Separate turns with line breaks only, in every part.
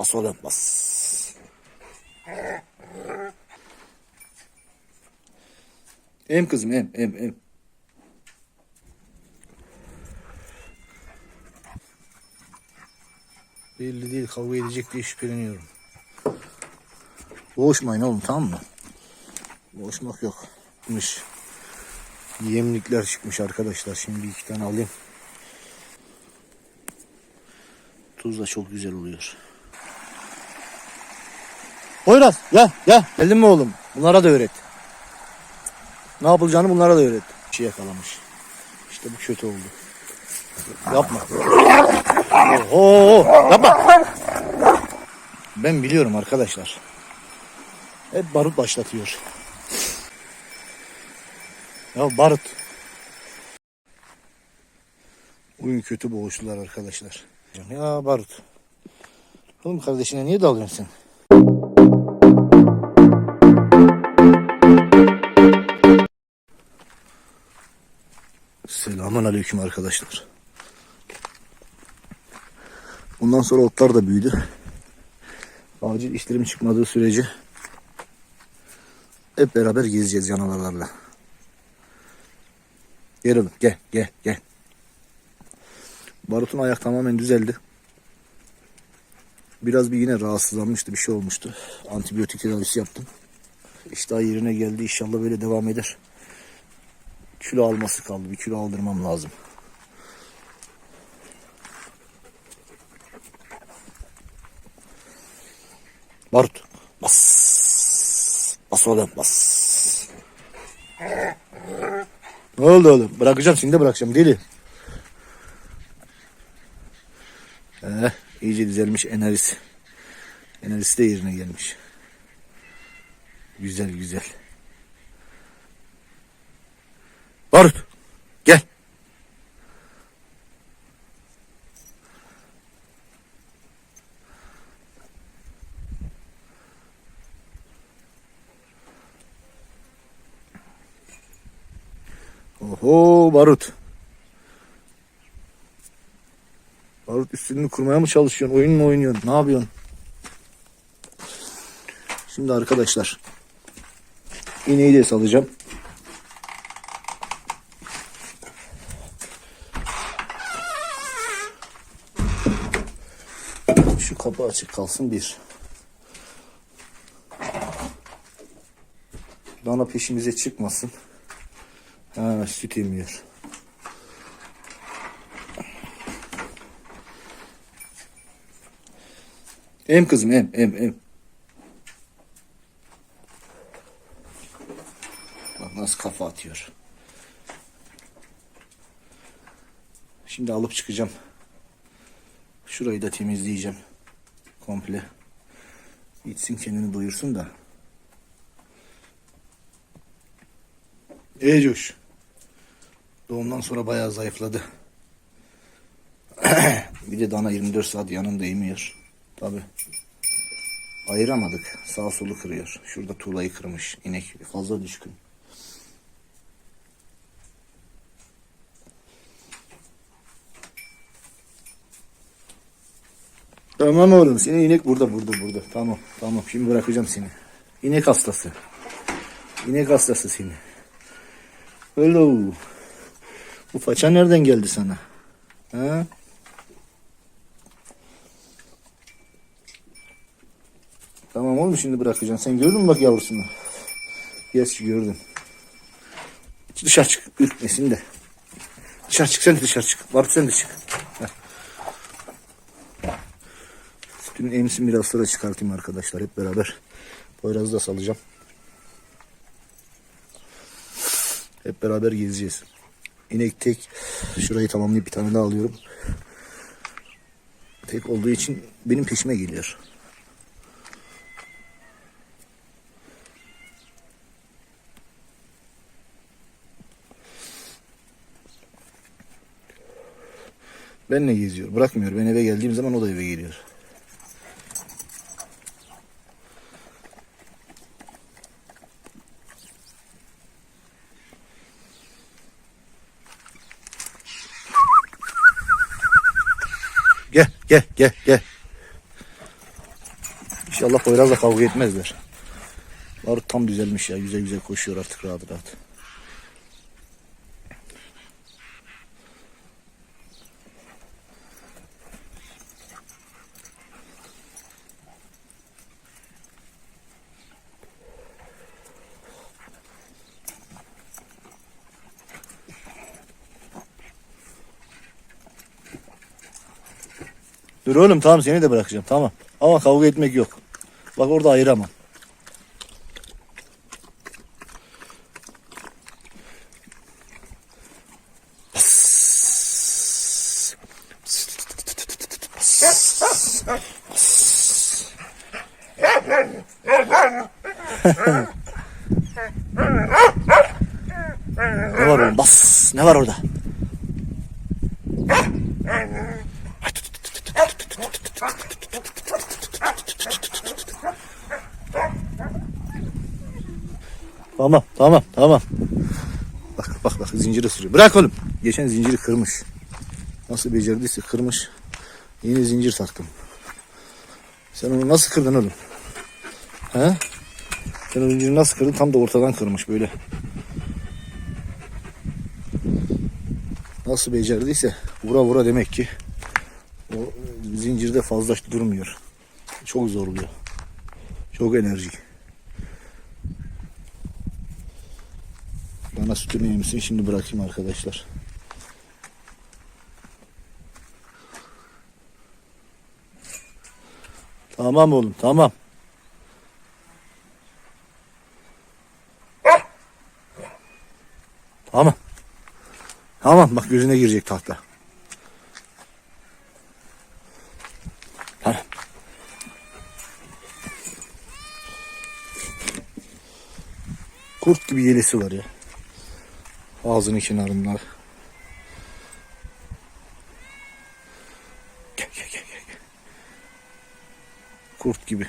Oğlum bas. Em kızım em em em. Belli değil kavga edecek diye şüpheleniyorum. Boğuşmayın oğlum tamam mı? Boğuşmak yok. Mış. Yemlikler çıkmış arkadaşlar. Şimdi iki tane alayım. Tuz da çok güzel oluyor. Poyraz gel gel. Geldin mi oğlum? Bunlara da öğret. Ne yapılacağını bunlara da öğret. Bir şey yakalamış. İşte bu kötü oldu. Yapma. Oho, yapma. Ben biliyorum arkadaşlar. Hep barut başlatıyor. Ya barut. Bugün kötü boğuştular arkadaşlar. Ya barut. Oğlum kardeşine niye dalıyorsun sen? Selamun aleyküm arkadaşlar. Bundan sonra otlar da büyüdü. Acil işlerim çıkmadığı sürece hep beraber gezeceğiz canavarlarla. Gel oğlum gel gel gel. Barut'un ayak tamamen düzeldi. Biraz bir yine rahatsızlanmıştı bir şey olmuştu. Antibiyotik tedavisi yaptım. İşte yerine geldi inşallah böyle devam eder. Kilo alması kaldı. Bir kilo aldırmam lazım. Barut. Bas. Bas oğlum bas. Ne oldu oğlum? Bırakacağım seni de bırakacağım deli. Eh, iyice düzelmiş enerjisi. Enerjisi de yerine gelmiş. Güzel güzel. Barut. Gel. Oho Barut. Barut üstünü kurmaya mı çalışıyorsun? Oyun mu oynuyorsun? Ne yapıyorsun? Şimdi arkadaşlar iğneyi de salacağım. Şu kapı açık kalsın bir. Dana peşimize çıkmasın. Ha, süt emiyor. Em kızım em em em. Bak nasıl kafa atıyor. Şimdi alıp çıkacağım. Şurayı da temizleyeceğim. Komple. İçsin kendini doyursun da. Ey Coş. Doğumdan sonra bayağı zayıfladı. bir de dana 24 saat yanında emiyor. Tabi. Ayıramadık. Sağ solu kırıyor. Şurada tuğlayı kırmış. İnek fazla düşkün. Tamam oğlum. Senin inek burada burada burada. Tamam tamam. Şimdi bırakacağım seni. İnek hastası. İnek hastası seni. Hello. Bu faça nereden geldi sana? Ha? Tamam oğlum şimdi bırakacaksın. Sen gördün mü bak yavrusunu? Yes gördüm. Dışarı çık. Ürkmesin de. Dışarı çık sen de dışarı çık. Barut sen de çık. Sütünün emsin biraz sonra çıkartayım arkadaşlar hep beraber. Poyrazı da salacağım. Hep beraber gezeceğiz. İnek tek. Şurayı tamamlayıp bir tane daha alıyorum. Tek olduğu için benim peşime geliyor. Benle geziyor. Bırakmıyor. Ben eve geldiğim zaman o da eve geliyor. Gel gel gel. İnşallah Poyraz'la kavga etmezler. Barut tam düzelmiş ya. Güzel güzel koşuyor artık rahat rahat. Dur oğlum tamam seni de bırakacağım tamam. Ama kavga etmek yok. Bak orada ayıramam. ne var oğlum? Bas. Ne var orada? Tamam tamam tamam. Bak bak bak Bırak oğlum. Geçen zinciri kırmış. Nasıl becerdiyse kırmış. Yeni zincir taktım. Sen onu nasıl kırdın oğlum? He? Sen o zinciri nasıl kırdın? Tam da ortadan kırmış böyle. Nasıl becerdiyse vura vura demek ki o zincirde fazla durmuyor. Çok zorluyor. Çok enerjik. Bana sütünü yemişsin şimdi bırakayım arkadaşlar. Tamam oğlum tamam. Tamam. Tamam bak gözüne girecek tahta. Tamam. Kurt gibi yelesi var ya. Ağzının kenarında. Gel gel gel gel. Kurt gibi.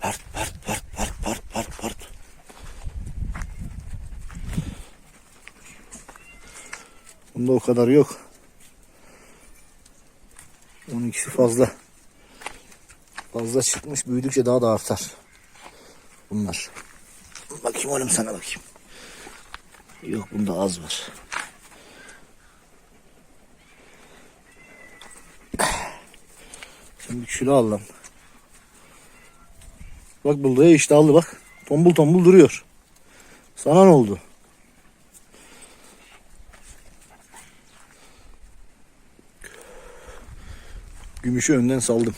Part part part part part part part. Bunda o kadar yok. Onun ikisi fazla. Fazla çıkmış. Büyüdükçe daha da artar. Bunlar. Bakayım oğlum sana bakayım. Yok bunda az var. Bir kilo al lan. Bak bulduğu iştahlı bak. Tombul tombul duruyor. Sana ne oldu? Gümüşü önden saldım.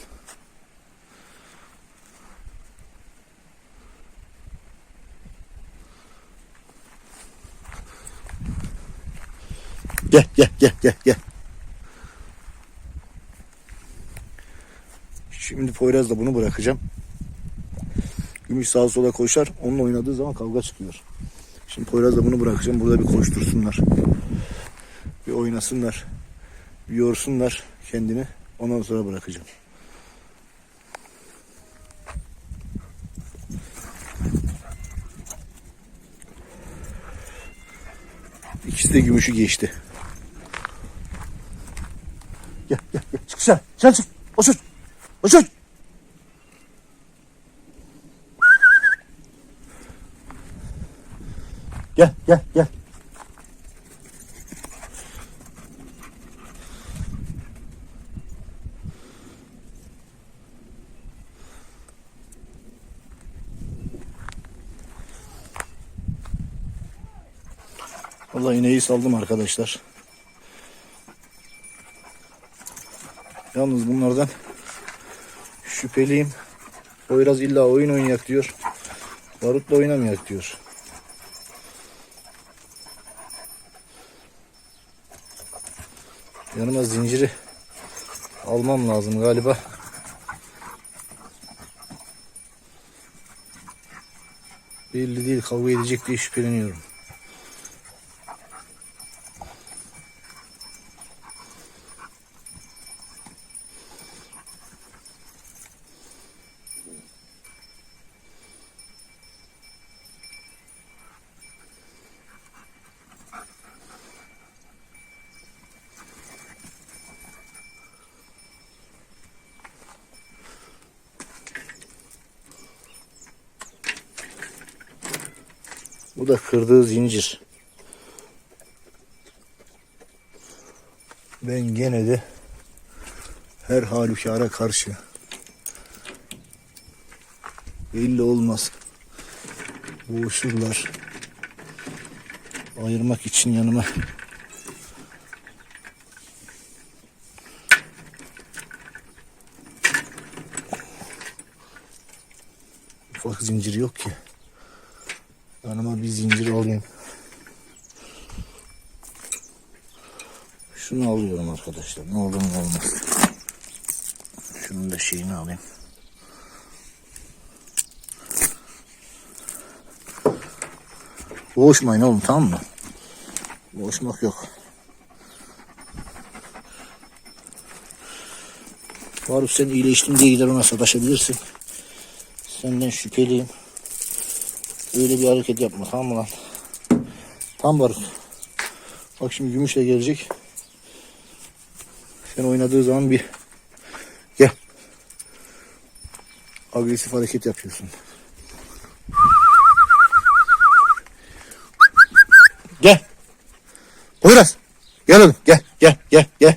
Gel gel gel gel. Şimdi Poyraz'la bunu bırakacağım. Gümüş sağa sola koşar. Onunla oynadığı zaman kavga çıkıyor. Şimdi Poyraz'la bunu bırakacağım. Burada bir koştursunlar. Bir oynasınlar. Bir yorsunlar kendini. Ondan sonra bırakacağım. İkisi de gümüşü geçti. Gel gel gel çık sen. Sen çık. Otur. Otur. Gel gel gel. Vallahi ineği saldım arkadaşlar. Yalnız bunlardan şüpheliyim. Poyraz illa oyun oynayak diyor. Barutla oynamayak diyor. Yanıma zinciri almam lazım galiba. Belli değil kavga edecek diye şüpheleniyorum. Bu da kırdığı zincir. Ben gene de her halükar'a karşı belli olmaz. Boğuşurlar. Ayırmak için yanıma ufak zincir yok ki. Yanıma bir zincir alayım. Şunu alıyorum arkadaşlar. Ne olur ne olmaz. Şunun da şeyini alayım. Boğuşmayın oğlum tamam mı? Boğuşmak yok. Faruk sen iyileştin diye gider ona sataşabilirsin. Senden şüpheliyim. Öyle bir hareket yapma tamam mı lan? Tam Barut. Bak şimdi gümüş de gelecek. Sen oynadığı zaman bir gel. Agresif hareket yapıyorsun. Gel. Poyraz. Gel oğlum gel gel gel gel.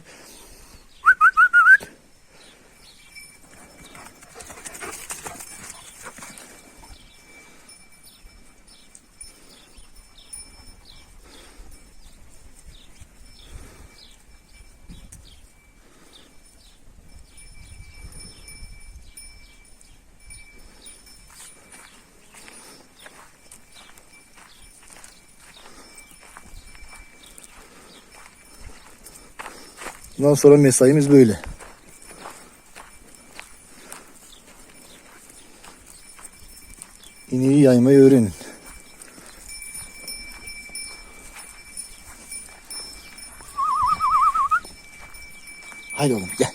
Bundan sonra mesaimiz böyle. İneği yaymayı öğrenin. Haydi oğlum gel.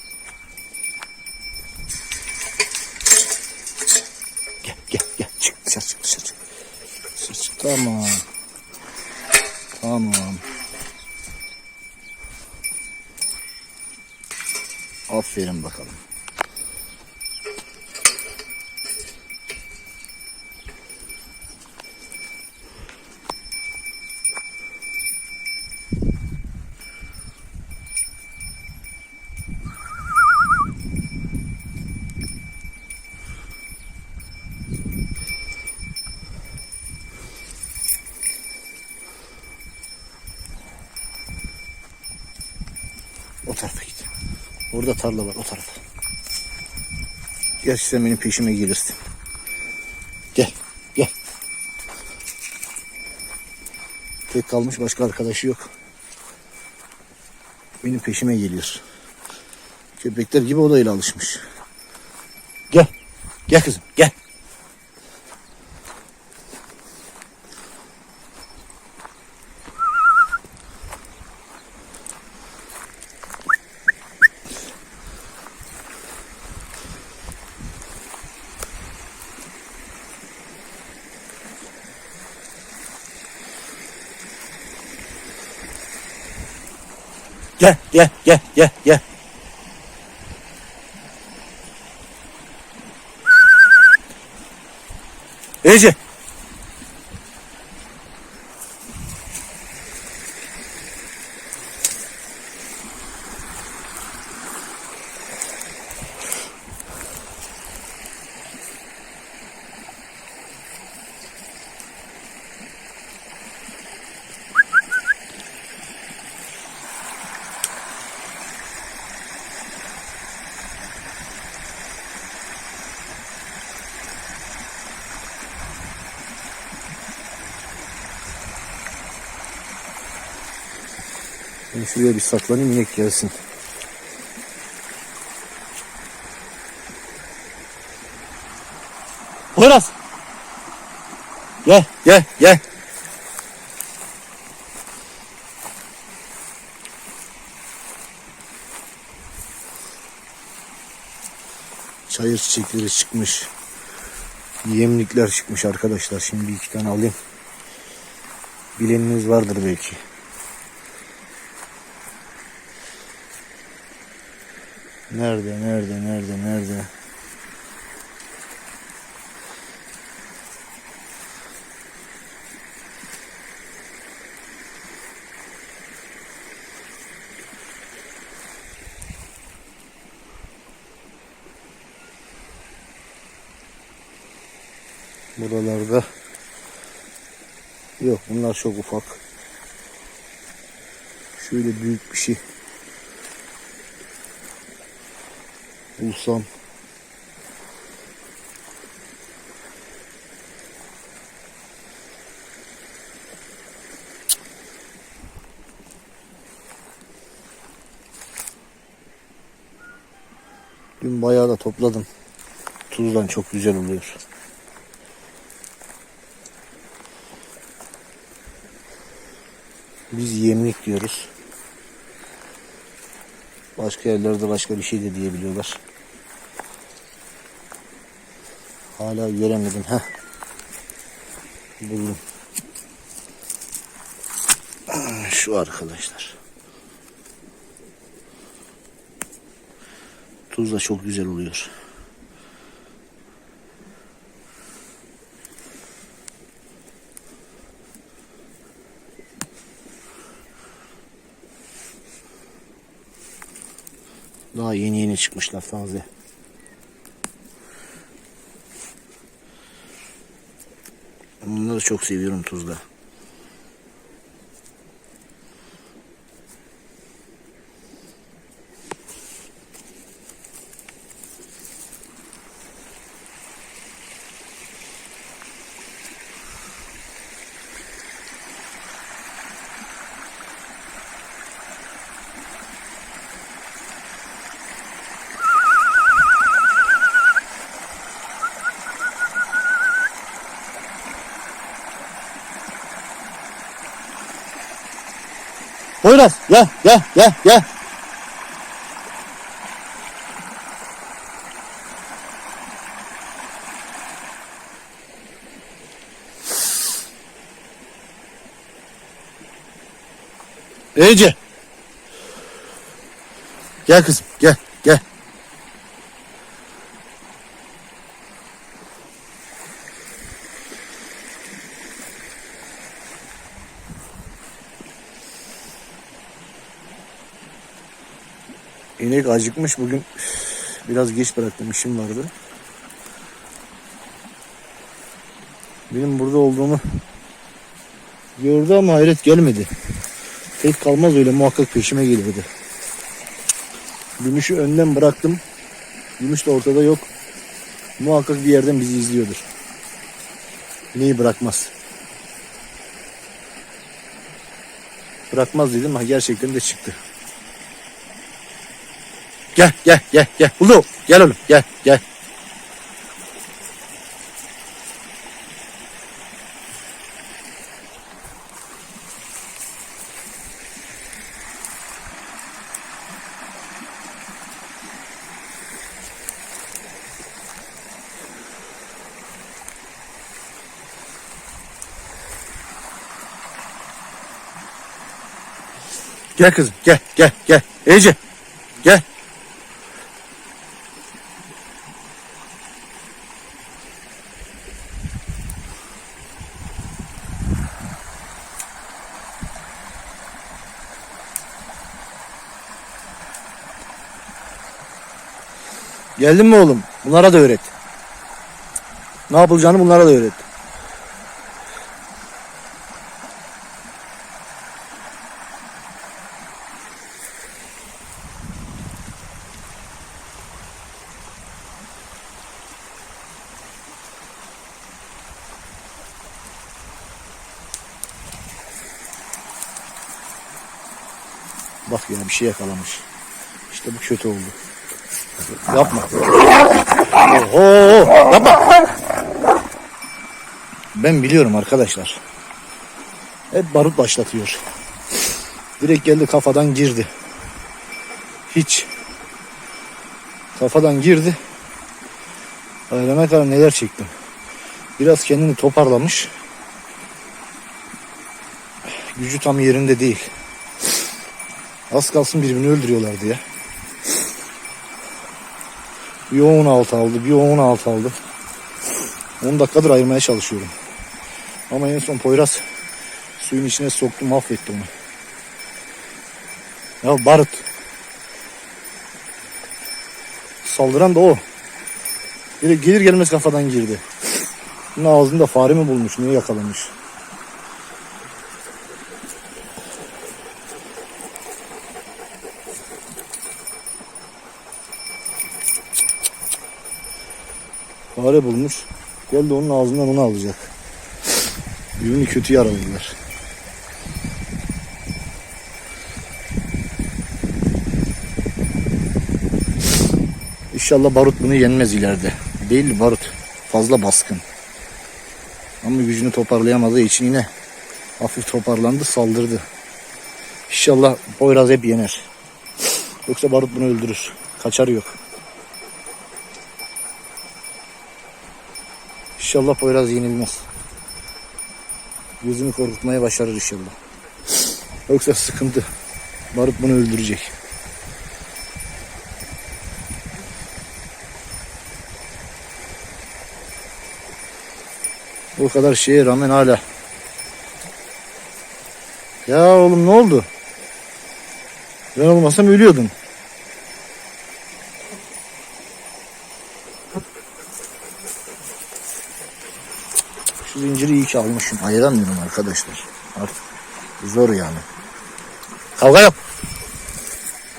Gel gel gel çık çık çık. Çık tamam. Tamam. Aferin bakalım. O tarafa git. Orada tarla var o tarafa. Gel sen benim peşime gelirsin. Gel gel. Tek kalmış başka arkadaşı yok. Benim peşime geliyor. Köpekler gibi o da alışmış. Gel. Gel kızım gel. Gel gel gel gel gel. Ece. Şuraya bir saklanayım inek gelsin. Poyraz. Gel gel gel. Çayır çiçekleri çıkmış. Yemlikler çıkmış arkadaşlar. Şimdi bir iki tane alayım. Bileniniz vardır belki. Nerede, nerede, nerede, nerede? Buralarda yok bunlar çok ufak. Şöyle büyük bir şey bulsam Dün bayağı da topladım. Tuzdan çok güzel oluyor. Biz yemlik diyoruz. Başka yerlerde başka bir şey de diyebiliyorlar. Hala göremedim. Heh. Buldum. Ah, Şu arkadaşlar. Tuz da çok güzel oluyor. Daha yeni yeni çıkmışlar taze. Çok seviyorum tuzda. Poyraz gel gel gel gel. Ece. Gel kızım gel gel. İnek acıkmış bugün. Biraz geç bıraktım işim vardı. Benim burada olduğumu gördü ama hayret gelmedi. Tek kalmaz öyle muhakkak peşime gelirdi. Gümüşü önden bıraktım. Gümüş de ortada yok. Muhakkak bir yerden bizi izliyordur. Neyi bırakmaz. Bırakmaz dedim ha gerçekten de çıktı. Gel gel gel gel. Ulu gel oğlum gel gel. Gel kızım gel gel gel. Ece gel. Geldin mi oğlum? Bunlara da öğret. Ne yapılacağını bunlara da öğret. Bak ya bir şey yakalamış. İşte bu kötü oldu. Yapma. Oho, yapma. Ben biliyorum arkadaşlar. Hep barut başlatıyor. Direkt geldi kafadan girdi. Hiç. Kafadan girdi. Aileme kadar neler çektim. Biraz kendini toparlamış. Gücü tam yerinde değil. Az kalsın birbirini öldürüyorlardı ya. Bir o 16 aldı, bir o 16 aldı. 10 dakikadır ayırmaya çalışıyorum. Ama en son Poyraz suyun içine soktu, mahvetti onu. Ya barut. Saldıran da o. Direkt gelir gelmez kafadan girdi. Bunun ağzında fare mi bulmuş? Niye yakalamış? Fare bulmuş. Geldi onun ağzından onu alacak. Birbirini kötü yaraladılar. İnşallah barut bunu yenmez ileride. Değil barut. Fazla baskın. Ama gücünü toparlayamadığı için yine hafif toparlandı saldırdı. İnşallah Poyraz hep yener. Yoksa barut bunu öldürür. Kaçarı yok. İnşallah Poyraz yenilmez. Gözünü korkutmaya başarır inşallah. Yoksa sıkıntı. Barut bunu öldürecek. O kadar şeye rağmen hala. Ya oğlum ne oldu? Ben olmasam ölüyordun. Ki almışım. Ayıramıyorum arkadaşlar. Artık zor yani. Kavga yok.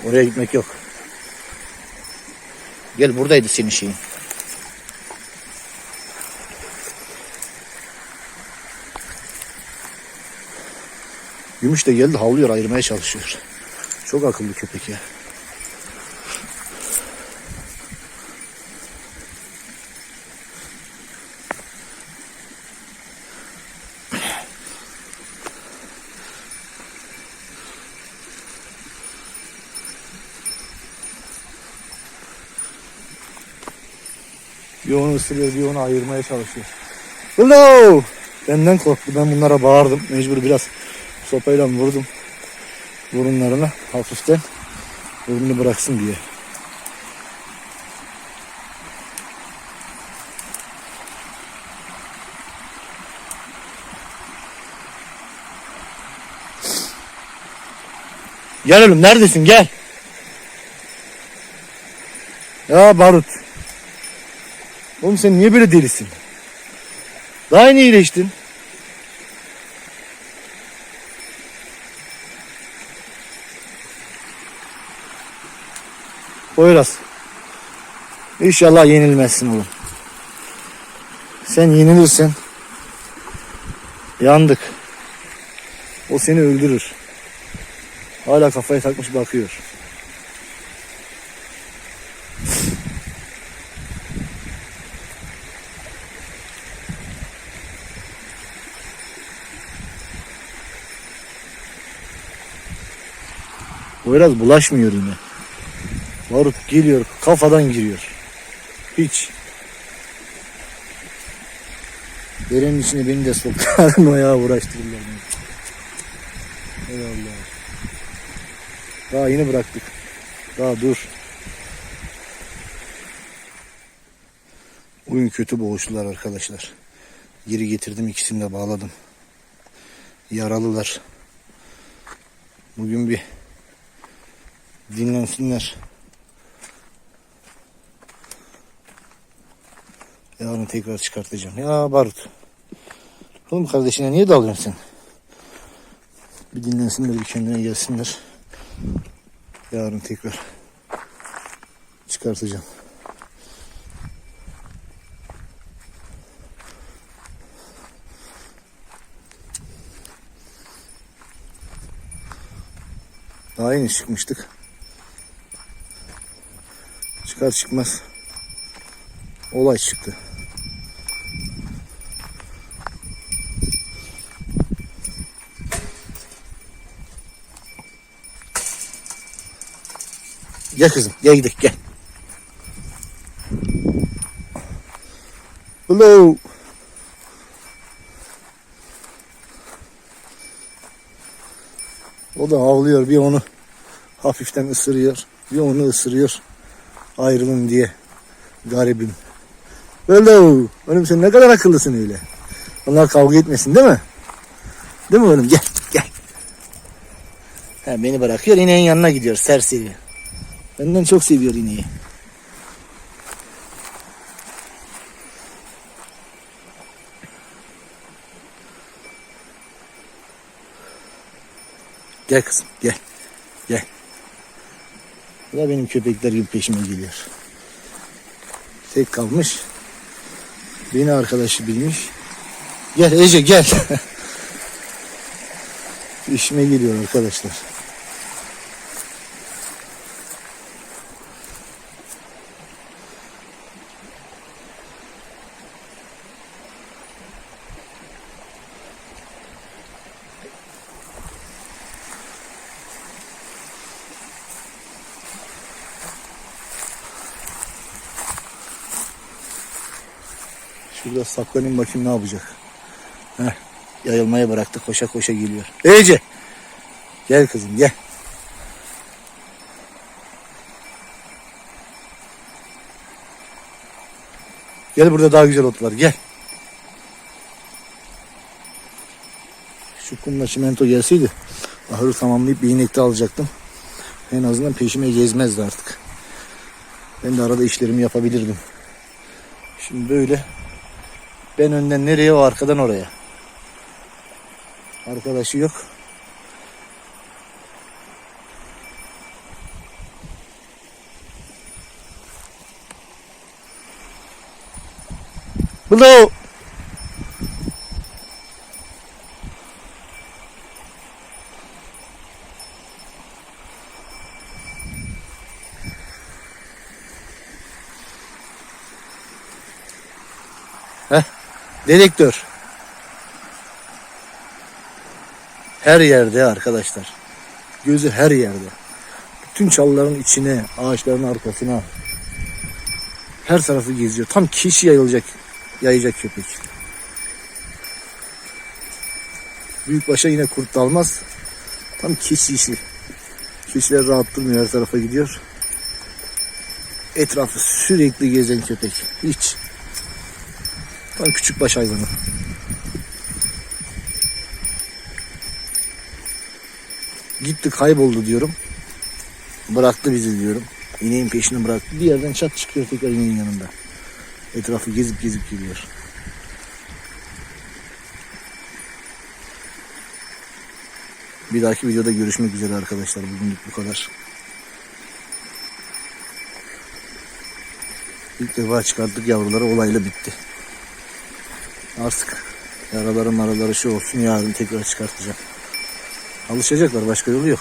Oraya gitmek yok. Gel buradaydı senin şeyin. Gümüş de geldi havlıyor ayırmaya çalışıyor. Çok akıllı köpek ya. Bir onu ısırıyor bir onu ayırmaya çalışıyor. Hello! Benden korktu. Ben bunlara bağırdım. Mecbur biraz sopayla vurdum. Burunlarına hafiften. Burnunu bıraksın diye. Gel oğlum neredesin gel. Ya Barut. Oğlum sen niye böyle delisin? Daha yeni iyileştin. Poyraz. İnşallah yenilmezsin oğlum. Sen yenilirsen yandık. O seni öldürür. Hala kafayı takmış bakıyor. Poyraz bulaşmıyor yine. Barut geliyor kafadan giriyor. Hiç. Derenin içine beni de soktu. Bayağı uğraştırırlar beni. Eyvallah. Daha yeni bıraktık. Daha dur. Oyun kötü boğuştular arkadaşlar. Geri getirdim ikisini de bağladım. Yaralılar. Bugün bir dinlensinler. Yarın tekrar çıkartacağım. Ya Barut. Oğlum kardeşine niye dalıyorsun sen? Bir dinlensinler, bir kendine gelsinler. Yarın tekrar çıkartacağım. Daha yeni çıkmıştık. Çıkar çıkmaz olay çıktı. Gel kızım, gel gidelim, gel. Hello. O da havlıyor, bir onu hafiften ısırıyor, bir onu ısırıyor ayrılın diye. Garibim. Öyle Oğlum sen ne kadar akıllısın öyle. Onlar kavga etmesin değil mi? Değil mi oğlum? Gel gel. Ha, beni bırakıyor ineğin yanına gidiyor serseri. Benden çok seviyor ineği. Gel kızım gel. Gel. Bu da benim köpekler gibi peşime geliyor. Tek kalmış. Beni arkadaşı bilmiş. Gel Ece gel. İşime geliyor arkadaşlar. Şurada saklanayım bakayım ne yapacak. Heh, yayılmaya bıraktı koşa koşa geliyor. Ece. Gel kızım gel. Gel burada daha güzel otlar gel. Şu kumla çimento gelseydi ahırı tamamlayıp bir inekte alacaktım. En azından peşime gezmezdi artık. Ben de arada işlerimi yapabilirdim. Şimdi böyle ben önden nereye o arkadan oraya. Arkadaşı yok. Hello. Dedektör. Her yerde arkadaşlar. Gözü her yerde. Bütün çalıların içine, ağaçların arkasına. Her tarafı geziyor. Tam kişi yayılacak, yayacak köpek. Büyükbaşa yine kurt dalmaz. Tam kişi işi. Kişiler rahat durmuyor, her tarafa gidiyor. Etrafı sürekli gezen köpek. Hiç. Tam küçük baş hayvanı. Gitti kayboldu diyorum. Bıraktı bizi diyorum. İneğin peşini bıraktı. Bir yerden çat çıkıyor tekrar ineğin yanında. Etrafı gezip gezip geliyor. Bir dahaki videoda görüşmek üzere arkadaşlar. Bugünlük bu kadar. İlk defa çıkarttık yavruları olayla bitti. Artık yaraları maraları şu olsun yarın tekrar çıkartacağım. Alışacaklar başka yolu yok.